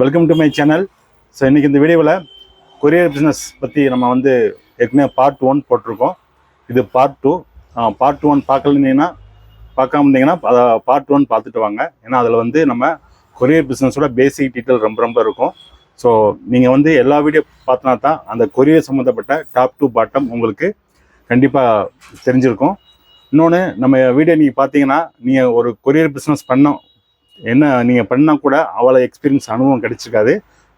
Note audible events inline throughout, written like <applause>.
Welcome to my channel so இன்றைக்கி இந்த வீடியோவில் கொரியர் பிஸ்னஸ் பற்றி நம்ம வந்து ஏற்கனவே பார்ட் ஒன் போட்டிருக்கோம். இது பார்ட் டூ பார்ட் ஒன் பார்க்கலன்னா பார்க்காம இருந்தீங்கன்னா அதை பார்ட் ஒன் பார்த்துட்டு வாங்க. ஏன்னா அதில் வந்து நம்ம கொரியர் பிஸ்னஸோட பேசிக் டீட்டெயில் ரொம்ப ரொம்ப இருக்கும். ஸோ நீங்கள் வந்து எல்லா வீடியோ பார்த்தனா தான் அந்த கொரியர் சம்மந்தப்பட்ட டாப் டு பாட்டம் உங்களுக்கு கண்டிப்பாக தெரிஞ்சிருக்கும். இன்னொன்று நம்ம வீடியோ நீங்கள் பார்த்தீங்கன்னா நீங்கள் ஒரு கொரியர் பிஸ்னஸ் பண்ண என்ன நீங்கள் பண்ணால் கூட அவ்வளோ எக்ஸ்பீரியன்ஸ் அனுபவம் கிடைச்சிருக்காது.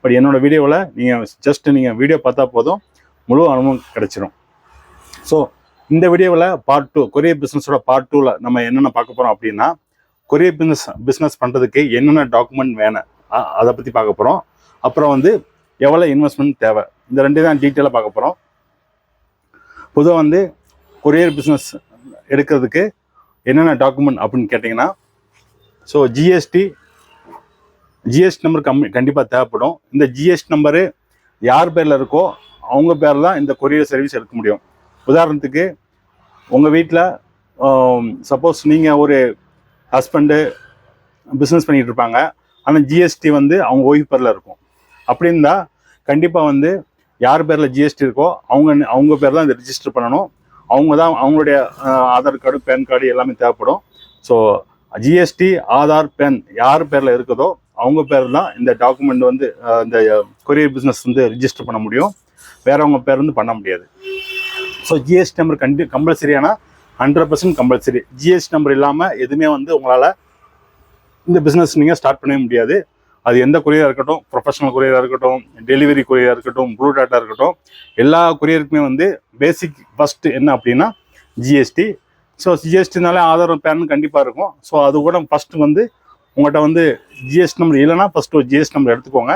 பட் என்னோடய வீடியோவில் நீங்கள் ஜஸ்ட் நீங்கள் வீடியோ பார்த்தா போதும். முழு அனுபவம் கிடைச்சிரும். ஸோ இந்த வீடியோவில் பார்ட் டூ கொரியர் பிஸ்னஸோட பார்ட் டூவில் நம்ம என்னென்ன பார்க்க போகிறோம் அப்படின்னா கொரியர் பிஸ்னஸ் பிஸ்னஸ் பண்ணுறதுக்கு என்னென்ன டாக்குமெண்ட் வேணும் அதை பற்றி பார்க்க போகிறோம் அப்புறம் வந்து எவ்வளோ இன்வெஸ்ட்மெண்ட் தேவை இந்த ரெண்டு தான் டீட்டெயிலாக பார்க்க போகிறோம் பொதுவாக வந்து கொரியர் பிஸ்னஸ் எடுக்கிறதுக்கு என்னென்ன டாக்குமெண்ட் அப்படின்னு கேட்டிங்கன்னா ஸோ ஜிஎஸ்டி ஜிஎஸ்டி நம்பர் கம்மி கண்டிப்பாக தேவைப்படும். இந்த ஜிஎஸ்டி நம்பரு யார் பேரில் இருக்கோ அவங்க பேர் தான் இந்த கொரியர் சர்வீஸ் எடுக்க முடியும். உதாரணத்துக்கு உங்கள் வீட்டில் சப்போஸ் நீங்கள் ஒரு ஹஸ்பண்டு பிஸ்னஸ் பண்ணிகிட்டு இருப்பாங்க. ஆனால் ஜிஎஸ்டி வந்து அவங்க ஒய்ஃப் பேரில் இருக்கும். அப்படி இருந்தால் கண்டிப்பாக வந்து யார் பேரில் ஜிஎஸ்டி இருக்கோ அவங்க அவங்க பேர் தான் இதை ரிஜிஸ்டர் பண்ணணும். அவங்க தான் அவங்களுடைய ஆதார் கார்டு பேன் கார்டு எல்லாமே தேவைப்படும். ஸோ ஜிஎஸ்டி ஆதார் பென் யார் பேரில் இருக்குதோ அவங்க பேர் தான் இந்த டாக்குமெண்ட் வந்து இந்த கொரியர் பிஸ்னஸ் வந்து ரிஜிஸ்டர் பண்ண முடியும். வேறவங்க பேர் வந்து பண்ண முடியாது. ஸோ ஜிஎஸ்டி நம்பர் கண்டி கம்பல்சரியான hundred percent compulsory GST number இல்லாமல் எதுவுமே வந்து உங்களால் இந்த பிஸ்னஸ் நீங்கள் ஸ்டார்ட் பண்ணவே முடியாது. அது எந்த கொரியராக இருக்கட்டும் ப்ரொஃபஷனல் கொரியராக இருக்கட்டும் டெலிவரி கொரியராக இருக்கட்டும் ப்ளூ டாட்டாக இருக்கட்டும் எல்லா கொரியருக்குமே வந்து பேசிக் ஃபஸ்ட்டு என்ன அப்படின்னா ஜிஎஸ்டி ஸோ ஜிஎஸ்டினாலே ஆதாரம் பேன் கண்டிப்பாக இருக்கும். ஸோ அது கூட ஃபஸ்ட்டு வந்து உங்கள்கிட்ட வந்து ஜிஎஸ்டி நம்பர் இல்லைன்னா ஃபஸ்ட்டு ஒரு ஜிஎஸ்டி நம்பர் எடுத்துக்கோங்க.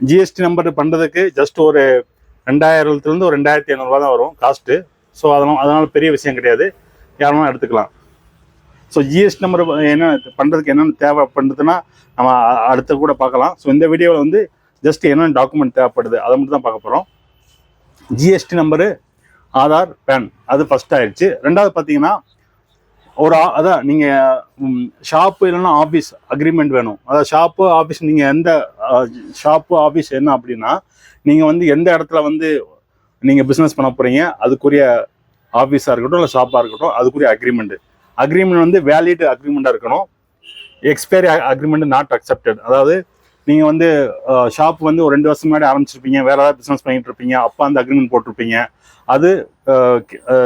ஜிஎஸ்டி நம்பர் பண்ணுறதுக்கு ஜஸ்ட் ஒரு ரெண்டாயிரத்துலேருந்து ஒரு ரெண்டாயிரத்தி ஐநூறுரூவா தான் வரும் காஸ்ட்டு ஸோ அதனால் அதனால் பெரிய விஷயம் கிடையாது. யாரும் எடுத்துக்கலாம். ஸோ ஜிஎஸ்டி நம்பர் என்ன பண்ணுறதுக்கு என்னென்ன தேவை பண்ணுறதுன்னா நம்ம அடுத்த அடுத்து கூட பார்க்கலாம். ஸோ இந்த வீடியோவில் வந்து ஜஸ்ட் என்னென்ன டாக்குமெண்ட் தேவைப்படுது அதை மட்டும் தான் பார்க்க போகிறோம் ஜிஎஸ்டி நம்பரு ஆதார் பேன் அது ஃபர்ஸ்ட் ஆயிடுச்சு ரெண்டாவது பார்த்தீங்கன்னா ஒரு அதான் நீங்கள் ஷாப்பு இல்லைன்னா ஆஃபீஸ் அக்ரிமெண்ட் வேணும். அதாவது ஷாப்பு ஆஃபீஸ் நீங்கள் எந்த ஷாப்பு ஆஃபீஸ் என்ன அப்படின்னா நீங்கள் வந்து எந்த இடத்துல வந்து நீங்கள் பிஸ்னஸ் பண்ண போகிறீங்க அதுக்குரிய ஆஃபீஸாக இருக்கட்டும் இல்லை ஷாப்பாக இருக்கட்டும் அதுக்குரிய அக்ரிமெண்ட்டு அக்ரிமெண்ட் வந்து வேலிட் அக்ரிமெண்ட்டாக இருக்கணும். எக்ஸ்பைரி அக்ரிமெண்ட் நாட் அக்செப்டட் அதாவது நீங்கள் வந்து ஷாப் வந்து ஒரு ரெண்டு வருஷம் முன்னாடி ஆரம்பிச்சிருப்பீங்க வேற ஏதாவது பிஸ்னஸ் பண்ணிட்டு இருப்பீங்க அப்போ அந்த அக்ரிமெண்ட் போட்டிருப்பீங்க. அது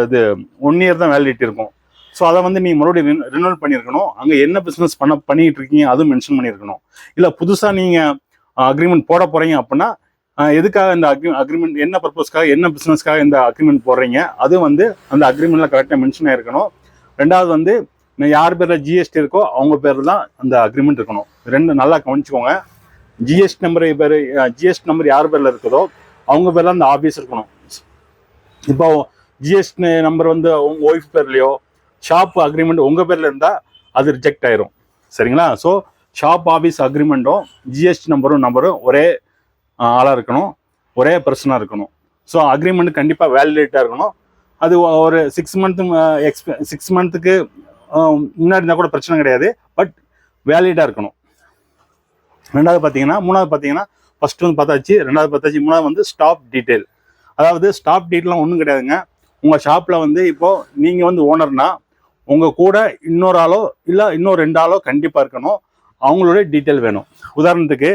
இது ஒன் இயர் தான் வேலிடிட்டி இருக்கும். ஸோ அதை வந்து நீங்கள் மறுபடியும் ரினோல் பண்ணியிருக்கணும். அங்கே என்ன பிஸ்னஸ் பண்ண பண்ணிட்டு இருக்கீங்க அதுவும் மென்ஷன் பண்ணியிருக்கணும். இல்லை புதுசாக நீங்கள் அக்ரிமெண்ட் போட போகிறீங்க அப்படின்னா எதுக்காக இந்த அக்ரி அக்ரிமெண்ட் என்ன பர்பஸ்க்காக என்ன பிஸ்னஸ்க்காக இந்த அக்ரிமெண்ட் போடுறீங்க அது வந்து அந்த அக்ரிமெண்ட்டில் கரெக்டாக மென்ஷன் ஆகிருக்கணும் ரெண்டாவது வந்து யார் பேரில் ஜிஎஸ்டி இருக்கோ அவங்க பேரில் தான் அந்த அக்ரிமெண்ட் இருக்கணும். ரெண்டு நல்லா கவனிச்சுக்கோங்க. ஜிஎஸ்டி நம்பர் பேர் ஜிஎஸ்டி நம்பர் யார் பேரில் இருக்குதோ அவங்க பேரில் அந்த ஆஃபீஸ் இருக்கணும். இப்போ ஜிஎஸ்டி நம்பர் வந்து உங்கள் ஒய்ஃப் பேர்லையோ ஷாப் அக்ரிமெண்ட் உங்கள் பேரில் இருந்தால் அது ரிஜெக்ட் ஆயிரும். சரிங்களா? ஸோ ஷாப் ஆஃபீஸ் அக்ரிமெண்ட்டும் ஜிஎஸ்டி நம்பரும் நம்பரும் ஒரே ஆளாக இருக்கணும். ஒரே பர்சனாக இருக்கணும். ஸோ அக்ரிமெண்ட் கண்டிப்பாக வேலிடேட்டாக இருக்கணும். அது ஒரு சிக்ஸ் மந்த்து எக்ஸ்ப சிக்ஸ் மந்த்துக்கு முன்னாடி இருந்தால் கூட பிரச்சனை கிடையாது. பட் வேலிடாக இருக்கணும். ரெண்டாவது பார்த்தீங்கன்னா மூணாவது பார்த்தீங்கன்னா ஃபஸ்ட்டு வந்து பார்த்தாச்சு. ரெண்டாவது பார்த்தாச்சு மூணாவது வந்து ஸ்டாப் டீட்டெயில் அதாவது ஸ்டாப் டீட்டெயிலாம் ஒன்றும் கிடையாதுங்க. உங்கள் ஷாப்பில் வந்து இப்போது நீங்கள் வந்து ஓனர்னா உங்கள் கூட இன்னொரு ஆளோ இல்லை இன்னொரு ரெண்டு ஆளோ கண்டிப்பாக இருக்கணும். அவங்களுடைய டீட்டெயில் வேணும். உதாரணத்துக்கு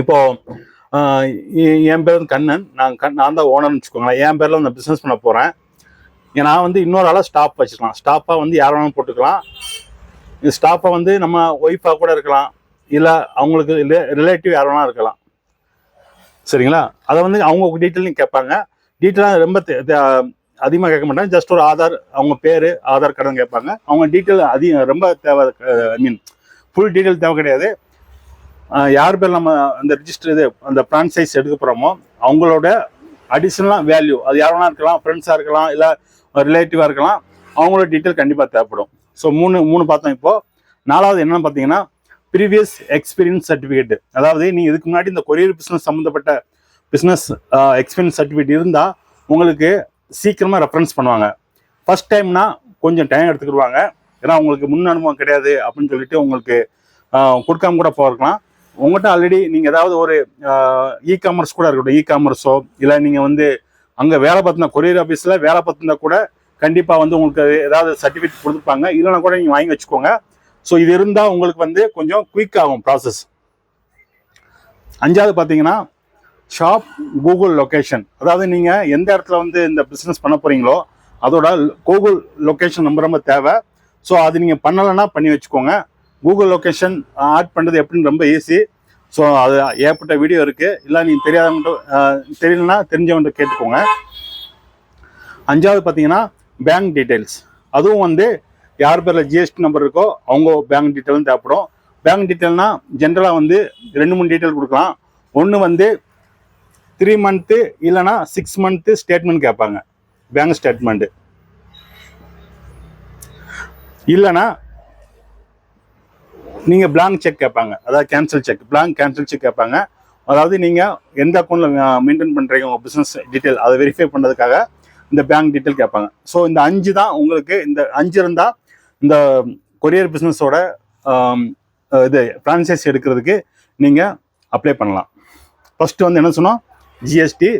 இப்போது என் பேர் வந்து கண்ணன். நான் கண் நான் தான் ஓனர்னு வச்சுக்கோங்களேன். என் பேரில் நான் பிஸ்னஸ் பண்ண போகிறேன் நான் வந்து இன்னொரு ஆளாக ஸ்டாப் வச்சுக்கலாம். ஸ்டாப்பாக வந்து யார் வேணாலும் போட்டுக்கலாம். இந்த ஸ்டாஃபை வந்து நம்ம ஒய்ஃபாக கூட இருக்கலாம். இல்லை அவங்களுக்கு ரிலேட்டிவ் யார் வேணா இருக்கலாம். சரிங்களா? அதை வந்து அவங்க டீட்டெயிலும் கேட்பாங்க. டீட்டெயிலாக ரொம்ப அதிகமாக கேட்க மாட்டாங்க. ஜஸ்ட் ஒரு ஆதார் அவங்க பேர் ஆதார் கார்டு கேட்பாங்க. அவங்க டீட்டெயில் அதிகம் ரொம்ப தேவை ஐ மீன் ஃபுல் டீட்டெயில் தேவை கிடையாது. யார் பேர் நம்ம அந்த ரிஜிஸ்டர் இது அந்த ஃப்ரான்சைஸ் எடுக்க போகிறோமோ அவங்களோட அடிஷ்னலாக வேல்யூ அது யார் வேணா இருக்கலாம் ஃப்ரெண்ட்ஸாக இருக்கலாம் இல்லை ரிலேட்டிவாக இருக்கலாம் அவங்களோட டீட்டெயில் கண்டிப்பாக தேவைப்படும். ஸோ மூணு மூணு பார்த்தோம் இப்போது நாலாவது என்னன்னு பார்த்தீங்கன்னா ப்ரீவியஸ் எக்ஸ்பீரியன்ஸ் சர்டிஃபிகேட் அதாவது நீங்கள் இதுக்கு முன்னாடி இந்த கொரியர் பிஸ்னஸ் சம்மந்தப்பட்ட பிஸ்னஸ் எக்ஸ்பீரியன்ஸ் சர்டிஃபிகேட் இருந்தால் உங்களுக்கு சீக்கிரமாக ரெஃபரன்ஸ் பண்ணுவாங்க. ஃபஸ்ட் டைம்னா கொஞ்சம் டைம் எடுத்துக்கிடுவாங்க. ஏன்னா உங்களுக்கு முன் அனுபவம் கிடையாது அப்படின்னு சொல்லிட்டு உங்களுக்கு கொடுக்காம கூட போகிறக்கலாம் உங்கள்கிட்ட ஆல்ரெடி நீங்கள் ஏதாவது ஒரு இ காமர்ஸ் கூட இருக்கட்டும். இ காமர்ஸோ இல்லை நீங்கள் வந்து அங்கே வேலை பார்த்தினா கொரியர் ஆஃபீஸில் வேலை பார்த்தினா கூட கண்டிப்பாக வந்து உங்களுக்கு ஏதாவது சர்டிஃபிகேட் கொடுத்துருப்பாங்க. இல்லைனா கூட நீங்கள் வாங்கி வச்சுக்கோங்க. ஸோ இது இருந்தால் உங்களுக்கு வந்து கொஞ்சம் குயிக் ஆகும் ப்ராசஸ் அஞ்சாவது பார்த்தீங்கன்னா ஷாப் கூகுள் லொக்கேஷன் அதாவது நீங்கள் எந்த இடத்துல வந்து இந்த பிஸ்னஸ் பண்ண போகிறீங்களோ அதோட கூகுள் லொக்கேஷன் ரொம்ப ரொம்ப தேவை. ஸோ அது நீங்கள் பண்ணலைன்னா பண்ணி வச்சுக்கோங்க. கூகுள் லொக்கேஷன் ஆட் பண்ணுறது எப்படின்னு ரொம்ப ஈஸி ஸோ அது ஏற்பட்ட வீடியோ இருக்குது இல்லை நீங்கள் தெரியாதவங்க தெரியலன்னா தெரிஞ்சவங்கள்ட்ட கேட்டுக்கோங்க. அஞ்சாவது பார்த்தீங்கன்னா பேங்க் டீட்டெயில்ஸ் அதுவும் வந்து யார் பேரில் ஜிஎஸ்டி நம்பர் இருக்கோ அவங்க பேங்க் டீட்டெயிலும் தேவைப்படும். பேங்க் டீட்டெயில்னா ஜென்ரலாக வந்து ரெண்டு மூணு டீட்டெயில் கொடுக்கலாம். ஒன்று வந்து த்ரீ மந்த்து இல்லைனா சிக்ஸ் மந்த்து ஸ்டேட்மெண்ட் கேட்பாங்க. பேங்க் ஸ்டேட்மெண்ட்டு இல்லைனா நீங்கள் பிளாங்க் செக் கேட்பாங்க. அதாவது cancel cheque blank cancel cheque கேட்பாங்க. அதாவது நீங்கள் எந்த அக்கௌண்ட்டில் மெயின்டைன் பண்ணுறீங்க உங்கள் பிஸ்னஸ் டீட்டெயில் அதை வெரிஃபை பண்ணுறதுக்காக இந்த பேங்க் டீட்டெயில் கேட்பாங்க. ஸோ இந்த அஞ்சு தான் உங்களுக்கு இந்த அஞ்சு இருந்தால் இந்த கொரியர் பிஸ்னஸோட இது ஃப்ரான்ச்சைஸ் எடுக்கிறதுக்கு நீங்கள் அப்ளை பண்ணலாம். ஃபஸ்ட்டு வந்து என்ன சொன்னோம்? GST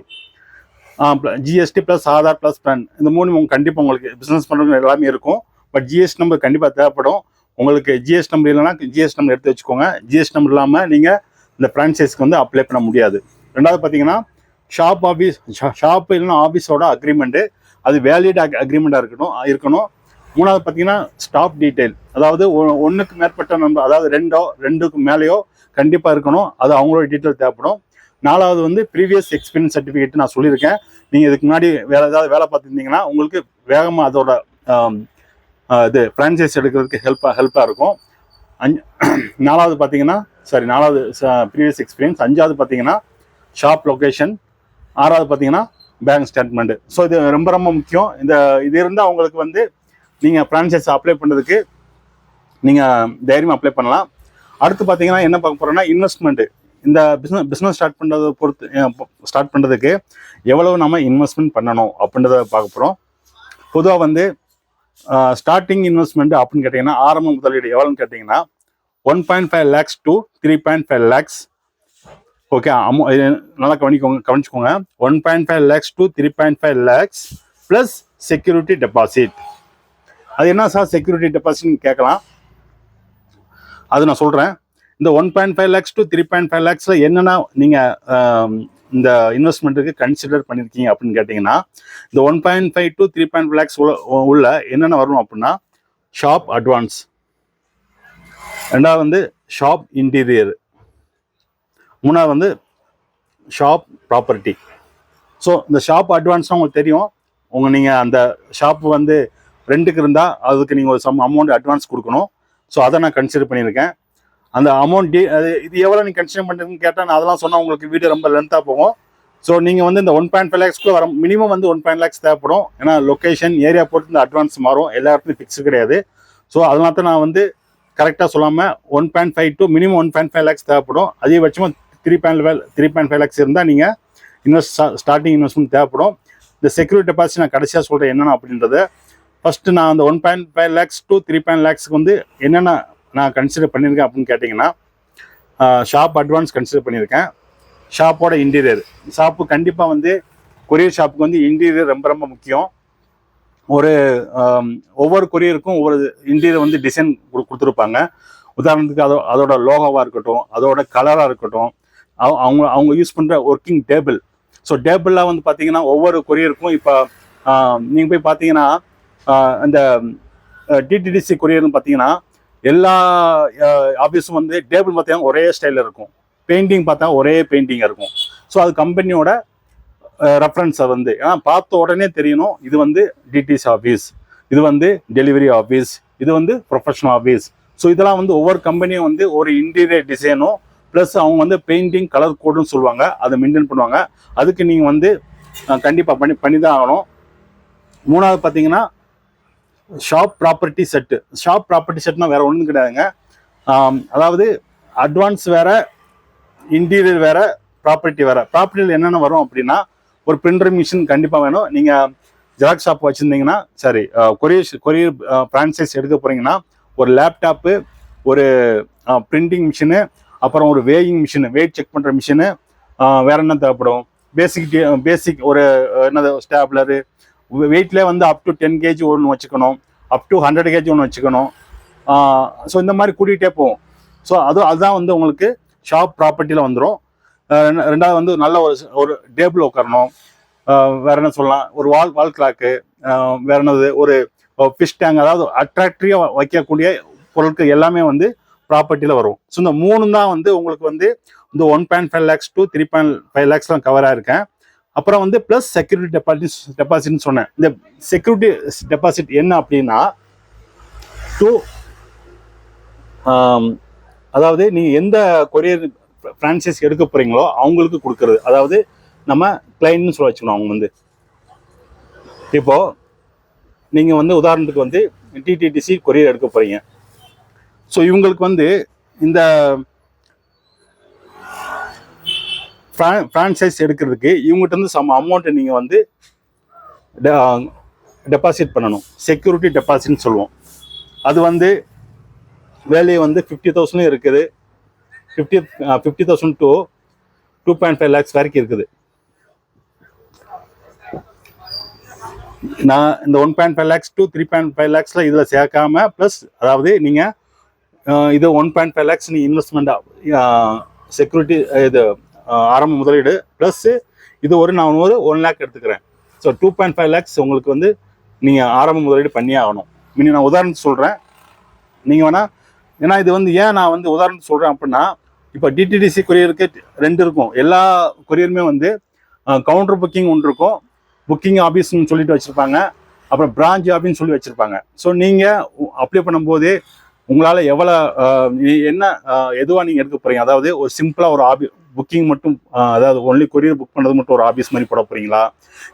GST plus Aadhaar plus PAN இந்த மூணு உங்க கண்டிப்பாக உங்களுக்கு பிஸ்னஸ் பண்ணுறது எல்லாமே இருக்கும். பட் ஜிஎஸ்டி நம்பர் கண்டிப்பாக தேவைப்படும். உங்களுக்கு ஜிஎஸ்டி நம்பர் இல்லைன்னா ஜிஎஸ்டி நம்பர் எடுத்து வச்சுக்கோங்க. ஜிஎஸ்டி நம்பர் இல்லாமல் நீங்கள் இந்த ஃப்ரான்ச்சைஸ்க்கு வந்து அப்ளை பண்ண முடியாது. ரெண்டாவது பார்த்தீங்கன்னா ஷாப் ஆஃபீஸ் ஷாப் இல்லைன்னா ஆஃபீஸோட அக்ரிமெண்ட்டு அது வேலிட் அக்ரிமெண்ட்டாக இருக்கணும் இருக்கணும். மூணாவது பார்த்தீங்கன்னா ஸ்டாப் டீட்டெயில் அதாவது ஒன்றுக்கு மேற்பட்ட நம்பர் அதாவது ரெண்டோ ரெண்டுக்கு மேலேயோ கண்டிப்பாக இருக்கணும். அது அவங்களோட டீட்டெயில் தேவைப்படும். நாலாவது வந்து ப்ரீவியஸ் எக்ஸ்பீரியன்ஸ் சர்டிஃபிகேட் நான் சொல்லியிருக்கேன். நீங்கள் இதுக்கு முன்னாடி வேறு ஏதாவது வேலை பார்த்துருந்தீங்கன்னா உங்களுக்கு வேகமாக அதோட இது ஃப்ரான்ச்சைஸ் எடுக்கிறதுக்கு ஹெல்ப்பாக ஹெல்ப்பாக இருக்கும். அஞ்சு <clears throat> நாலாவது பார்த்தீங்கன்னா சாரி நாலாவது ப்ரீவியஸ் எக்ஸ்பீரியன்ஸ் அஞ்சாவது பார்த்தீங்கன்னா ஷாப் லொக்கேஷன் ஆறாவது பார்த்தீங்கன்னா பேங்க் ஸ்டேட்மெண்ட்டு ஸோ இது ரொம்ப ரொம்ப முக்கியம். இந்த இது இருந்தால் அவங்களுக்கு வந்து நீங்கள் ஃப்ரான்ச்சைஸ் அப்ளை பண்ணுறதுக்கு நீங்கள் தைரியமாக அப்ளை பண்ணலாம். அடுத்து பார்த்தீங்கன்னா என்ன பார்க்க போகிறோம்னா இன்வெஸ்ட்மெண்ட்டு இந்த பிஸ்னஸ் பிஸ்னஸ் ஸ்டார்ட் பண்ணுறத பொறுத்து ஸ்டார்ட் பண்ணுறதுக்கு எவ்வளவு நம்ம இன்வெஸ்ட்மெண்ட் பண்ணணும் அப்படின்றத பார்க்க போகிறோம் பொதுவாக வந்து ஸ்டார்டிங் இன்வெஸ்ட்மெண்ட் அப்படின்னு கேட்டிங்கன்னா ஆரம்ப முதலீடு எவ்வளோன்னு கேட்டிங்கன்னா one point five lakhs to three point five lakhs okay அமௌ நல்லா கவனிக்கோங்க கவனிச்சுக்கோங்க. One point five lakhs to three point five lakhs plus security deposit அது என்ன சார்? செக்யூரிட்டி டெபாசிட்னு கேட்கலாம். அது நான் சொல்கிறேன் இந்த one point five lakhs to three point five லேக்ஸில் என்னென்ன நீங்கள் இந்த இன்வெஸ்ட்மெண்ட்டுக்கு கன்சிடர் பண்ணியிருக்கீங்க அப்படின்னு கேட்டிங்கன்னா இந்த one point five to three point lakhs உள்ள என்னென்ன வரும் அப்படின்னா ஷாப் அட்வான்ஸ் ரெண்டாவது வந்து ஷாப் இன்டீரியர் மூணாவது வந்து ஷாப் ப்ராப்பர்ட்டி ஸோ இந்த ஷாப் அட்வான்ஸ்னால் உங்களுக்கு தெரியும். உங்கள் நீங்கள் அந்த ஷாப் வந்து ரெண்டுக்கு இருந்தால் அதுக்கு நீங்கள் ஒரு சம் அமௌண்ட் அட்வான்ஸ் கொடுக்கணும். ஸோ அதை நான் கன்சிடர் பண்ணியிருக்கேன். அந்த அமௌண்ட் டி அது இது எவ்வளோ நீங்கள் கன்சிடர் பண்ணுறதுன்னு கேட்டால் நான் அதெல்லாம் சொன்னால் உங்களுக்கு வீடியோ ரொம்ப லென்த்தாக போகும். ஸோ நீங்கள் வந்து இந்த ஒன் பாயிண்ட் ஃபைவ் லேக்ஸ்க்குள்ள வர மினிமம் வந்து ஒன் பாயிண்ட் லேக்ஸ் தேவைப்படும். ஏன்னா லொக்கேஷன் ஏரியா பொறுத்து இந்த அட்வான்ஸ் மாறும். எல்லா இடத்துலையும் ஃபிக்ஸ் கிடையாது. ஸோ அதனால தான் நான் வந்து கரெக்டாக சொல்லாமல் one point five to minimum one point five lakhs தேவைப்படும். அதிகபட்சமாக three point five three point five lakhs இருந்தால் நீங்கள் இன்வெஸ்ட் ஸ்டார்டிங் இன்வெஸ்ட்மெண்ட் தேவைப்படும். இந்த செக்யூரிட்டி டெபாசிட் நான் கடைசியாக சொல்கிறேன் என்னென்ன அப்படின்றத. ஃபஸ்ட்டு நான் அந்த one point five lakhs to three point லேக்ஸ்க்கு வந்து என்னென்ன நான் கன்சிடர் பண்ணியிருக்கேன் அப்படின்னு கேட்டிங்கன்னா ஷாப் அட்வான்ஸ் கன்சிடர் பண்ணியிருக்கேன். ஷாப்போட இன்டீரியர் ஷாப்பு கண்டிப்பாக வந்து கொரியர் ஷாப்புக்கு வந்து இன்டீரியர் ரொம்ப ரொம்ப முக்கியம். ஒரு ஒவ்வொரு கொரியருக்கும் ஒவ்வொரு இன்டீரியர் வந்து டிசைன் கொடுத்துருப்பாங்க. உதாரணத்துக்கு அதோ அதோட லோகோவாக இருக்கட்டும் அதோட கலராக இருக்கட்டும் அவ- அவங்க அவங்க யூஸ் பண்ணுற ஒர்க்கிங் டேபிள் ஸோ டேபிளில் வந்து பார்த்தீங்கன்னா ஒவ்வொரு கொரியருக்கும் இப்போ நீங்கள் போய் பார்த்தீங்கன்னா அந்த டிடிடிசி கொரியர்னு பார்த்தீங்கன்னா எல்லா ஆஃபீஸும் வந்து டேபிள் பார்த்தீங்கன்னா ஒரே ஸ்டைலில் இருக்கும். பெயிண்டிங் பார்த்தா ஒரே பெயிண்டிங்காக இருக்கும். ஸோ அது கம்பெனியோட ரெஃபரன்ஸை வந்து ஏன்னா பார்த்த உடனே தெரியணும் இது வந்து டிடிசி ஆஃபீஸ் இது வந்து டெலிவரி ஆஃபீஸ் இது வந்து ப்ரொஃபஷனல் ஆஃபீஸ் ஸோ இதெல்லாம் வந்து ஒவ்வொரு கம்பெனியும் வந்து ஒரு இன்டீரியர் டிசைனும் ப்ளஸ் அவங்க வந்து பெயிண்டிங் கலர் கோடுன்னு சொல்லுவாங்க அதை மெயின்டைன் பண்ணுவாங்க. அதுக்கு நீங்கள் வந்து கண்டிப்பாக பண்ணி பண்ணி தான் ஆகணும். மூணாவது பார்த்தீங்கன்னா shop property set. Shop property செட்னா வேற ஒன்றும் கிடையாதுங்க. அதாவது அட்வான்ஸ் வேற இன்டீரியர் வேற ப்ராப்பர்ட்டி வேற. ப்ராப்பர்ட்டியில் என்னென்ன வரும் அப்படின்னா ஒரு பிரிண்டர் மிஷின் கண்டிப்பாக வேணும். நீங்கள் ஜெராக்ஸ் ஷாப் வச்சுருந்தீங்கன்னா சரி கொரியர் கொரியர் ஃப்ரான்சைஸ் எடுக்க போகிறீங்கன்னா ஒரு லேப்டாப்பு ஒரு பிரிண்டிங் மிஷினு அப்புறம் ஒரு வேயிங் மிஷினு வெயிட் செக் பண்ணுற மிஷினு வேற என்ன தேவைப்படும்? பேசிக் பேசிக் ஒரு என்னது ஸ்டாப்லரு வெயிட்லேயே வந்து அப் டு டென் கேஜி ஒன்று வச்சுக்கணும் அப் டு ஹண்ட்ரட் கேஜி ஒன்று வச்சுக்கணும். ஸோ இந்த மாதிரி கூட்டிகிட்டே போவோம். ஸோ அது அதுதான் வந்து உங்களுக்கு ஷாப் ப்ராப்பர்ட்டியில் வந்துடும் ரெண்டாவது வந்து நல்ல ஒரு ஒரு டேபிள் உட்காரணும். வேற என்ன சொல்லலாம்? ஒரு வால் வால் கிளாக்கு வேற என்னது? ஒரு ஃபிஷ் டேங்க் அதாவது அட்ராக்டிவாக வைக்கக்கூடிய பொருட்கள் எல்லாமே வந்து ப்ராப்பர்ட்டியில் வரும். ஸோ இந்த மூணு தான் வந்து உங்களுக்கு வந்து இந்த one point five lakhs to three point five லேக்ஸ்லாம் cover ஆயிருக்கேன். அப்புறம் வந்து ப்ளஸ் செக்யூரிட்டி டெபாசிட் டெபாசிட்னு சொன்னேன். இந்த செக்யூரிட்டி டெபாசிட் என்ன அப்படின்னா டூ அதாவது நீங்கள் எந்த கொரியர் ஃப்ரான்ச்சைஸ் எடுக்க போகிறீங்களோ அவங்களுக்கு கொடுக்கறது. அதாவது நம்ம கிளைண்ட்னு சொல்ல வச்சுக்கணும் அவங்க வந்து. இப்போ நீங்கள் வந்து உதாரணத்துக்கு வந்து டிடிடிசி கொரியர் எடுக்க போகிறீங்க ஸோ இவங்களுக்கு வந்து இந்த ஃப்ரான்ச்சைஸ் எடுக்கிறதுக்கு இவங்ககிட்ட இருந்து சம் அமௌண்ட்டை நீங்கள் வந்து டெபாசிட் பண்ணணும். செக்யூரிட்டி டெபாசிட்னு சொல்லுவோம். அது வந்து வேலையை வந்து ஃபிஃப்டி தௌசண்டும் இருக்குது. Fifty fifty thousand to two point five lakhs வரைக்கும் இருக்குது. நான் இந்த one point five lakhs to three point five லேக்ஸில் இதில் சேர்க்காம ப்ளஸ் அதாவது நீங்கள் இது ஒன் பாயிண்ட் ஃபைவ் லேக்ஸ் நீ இன்வெஸ்ட்மெண்ட்டாக செக்யூரிட்டி இது ஆரம்ப முதலீடு ப்ளஸ்ஸு இது ஒரு நான் ஒரு ஒன் லேக் எடுத்துக்கிறேன். So two point five lakhs உங்களுக்கு வந்து நீங்கள் ஆரம்ப முதலீடு பண்ணியே ஆகணும். மீனி நான் உதாரணத்து சொல்கிறேன் நீங்கள் வேணால் ஏன்னா இது வந்து ஏன் நான் வந்து உதாரணத்துக்கு சொல்கிறேன் அப்படின்னா இப்போ டிடிடிசி கொரியருக்கு ரெண்டு இருக்கும். எல்லா கொரியருமே வந்து கவுண்டர் புக்கிங் ஒன்று இருக்கும். புக்கிங் ஆஃபீஸ்னு சொல்லிட்டு வச்சுருப்பாங்க. அப்புறம் பிரான்ச் ஆஃபீஸ்னு சொல்லி வச்சுருப்பாங்க. ஸோ நீங்கள் அப்ளை பண்ணும்போது உங்களால் எவ்வளோ என்ன எதுவாக நீங்கள் எடுக்க போகிறீங்க அதாவது ஒரு சிம்பிளாக ஒரு ஆபி புக்கிங் மட்டும் அதாவது ஒன்லி கொரியர் புக் பண்ணுறது மட்டும் ஒரு ஆஃபீஸ் மாதிரி போட போகிறீங்களா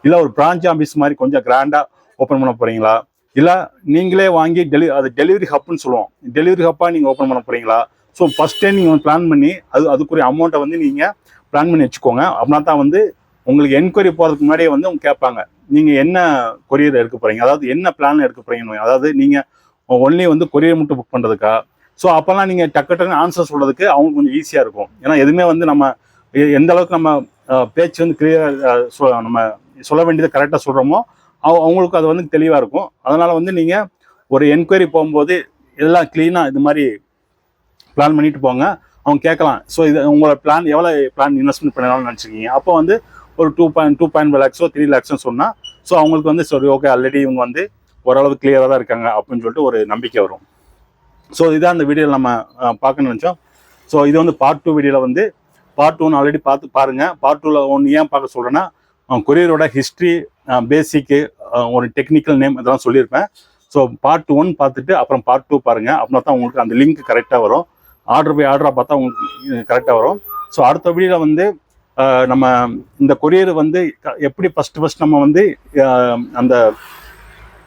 இல்லை ஒரு பிரான்ச் ஆஃபீஸ் மாதிரி கொஞ்சம் கிராண்டாக ஓப்பன் பண்ண போகிறீங்களா இல்லை நீங்களே வாங்கி டெலி அது டெலிவரி ஹப்னு சொல்லுவோம். டெலிவரி ஹப்பாக நீங்கள் ஓப்பன் பண்ண போகிறீங்களா ஸோ ஃபஸ்ட்டே டைம் நீங்கள் பிளான் பண்ணி அது அதுக்குரிய அமௌண்ட்டை வந்து நீங்கள் பிளான் பண்ணி வச்சுக்கோங்க. அப்படின்னா தான் வந்து உங்களுக்கு என்கொயரி போகிறதுக்கு முன்னாடியே வந்து அவங்க கேட்பாங்க. நீங்கள் என்ன கொரியர் எடுக்க போகிறீங்க அதாவது என்ன பிளான் எடுக்க போகிறீங்க அதாவது நீங்கள் ஒன்லி வந்து கொரியர் மட்டும் புக் பண்ணுறதுக்கா ஸோ அப்போல்லாம் நீங்கள் டக்கு டக்குன்னு ஆன்சர் சொல்கிறதுக்கு அவங்களுக்கு கொஞ்சம் ஈஸியாக இருக்கும். ஏன்னா எதுவுமே வந்து நம்ம எ- எந்த அளவுக்கு நம்ம பேச்சு வந்து கிளியர் நம்ம சொல்ல வேண்டியதை கரெக்டாக சொல்கிறோமோ அவங்களுக்கு அது வந்து தெளிவாக இருக்கும். அதனால் வந்து நீங்கள் ஒரு என்கொயரி போகும்போது எல்லாம் க்ளீனாக இது மாதிரி பிளான் பண்ணிட்டு போங்க. அவங்க கேட்கலாம். ஸோ இது உங்களோட பிளான் எவ்வளோ பிளான் இன்வெஸ்ட்மெண்ட் பண்ணலாம்னு நினச்சிருக்கீங்க? அப்போ வந்து ஒரு two point two point five லேக்ஸோ three லேக்ஸோ சொன்னால் ஸோ அவங்களுக்கு வந்து சரி ஓகே ஆல்ரெடி இவங்க வந்து ஓரளவு கிளியராக தான் இருக்காங்க அப்படின்னு சொல்லிட்டு ஒரு நம்பிக்கை வரும். ஸோ இதான் அந்த வீடியோவில் நம்ம பார்க்கணும்னு நினச்சோம். ஸோ இது வந்து பார்ட் டூ வீடியோவில் வந்து பார்ட் ஒன் ஆல்ரெடி பார்த்து பாருங்கள் பார்ட் டூவில் ஒன்று ஏன் பார்க்க சொல்கிறேன்னா கொரியரோட ஹிஸ்ட்ரி பேசிக்கு ஒரு டெக்னிக்கல் நேம் இதெல்லாம் சொல்லியிருப்பேன். ஸோ பார்ட் ஒன் பார்த்துட்டு அப்புறம் பார்ட் டூ பாருங்கள் அப்படின்னா தான் உங்களுக்கு அந்த லிங்க் கரெக்டாக வரும். ஆர்டர் போய் ஆர்டராக பார்த்தா உங்களுக்கு கரெக்டாக வரும். ஸோ அடுத்த வீடியோவில் வந்து நம்ம இந்த கொரியர் வந்து க- எப்படி ஃபஸ்ட்டு ஃபஸ்ட் நம்ம வந்து அந்த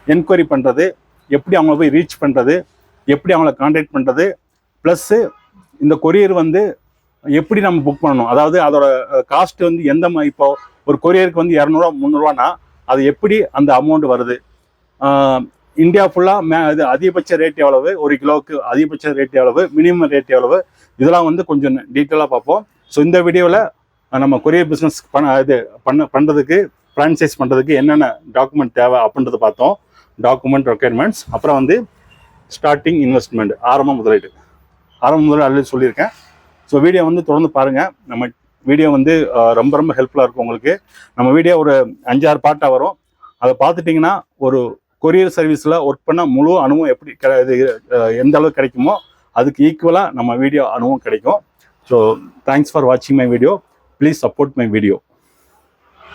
என்கொயரி பண்ணுறது எப்படி அவங்கள போய் ரீச் பண்ணுறது எப்படி அவங்கள காண்டாக்ட் பண்ணுறது ப்ளஸ்ஸு இந்த கொரியர் வந்து எப்படி நம்ம புக் பண்ணணும்? அதாவது அதோட காஸ்ட் வந்து எந்த மாதிரி இப்போ ஒரு கொரியருக்கு வந்து இரநூறுவா முந்நூறுவானா அது எப்படி அந்த அமௌண்ட் வருது? இந்தியா ஃபுல்லாக மே இது அதிகபட்ச ரேட் எவ்வளவு? ஒரு கிலோவுக்கு அதிகபட்ச ரேட் எவ்வளவு? மினிமம் ரேட் எவ்வளவு? இதெல்லாம் வந்து கொஞ்சம் டீட்டெயிலாக பார்ப்போம். ஸோ இந்த வீடியோவில் நம்ம கொரியர் பிஸ்னஸ் பண்ண இது பண்ண பண்ணுறதுக்கு ஃப்ரான்ச்சைஸ் பண்ணுறதுக்கு என்னென்ன டாக்குமெண்ட் தேவை அப்படின்றத பார்த்தோம். டாக்குமெண்ட் ரெக்குயர்மெண்ட்ஸ் அப்புறம் வந்து ஸ்டார்டிங் இன்வெஸ்ட்மெண்ட் ஆரம்ப முதலீடு. ஆரம்ப முதலீடு ஆல்ரெடி சொல்லியிருக்கேன். ஸோ வீடியோ வந்து தொடர்ந்து பாருங்கள் நம்ம வீடியோ வந்து ரொம்ப ரொம்ப ஹெல்ப்ஃபுல்லாக இருக்கும் உங்களுக்கு. நம்ம வீடியோ ஒரு அஞ்சாறு பாட்டாக வரும். அதை பார்த்துட்டிங்கன்னா ஒரு கொரியர் சர்வீஸில் ஒர்க் பண்ண முழு அனுபவம் எப்படி கிடை இது, எந்த அளவுக்கு கிடைக்குமோ அதுக்கு ஈக்குவலாக நம்ம வீடியோ அனுபவம் கிடைக்கும். ஸோ தேங்க்ஸ் ஃபார் வாட்சிங் my video please support my video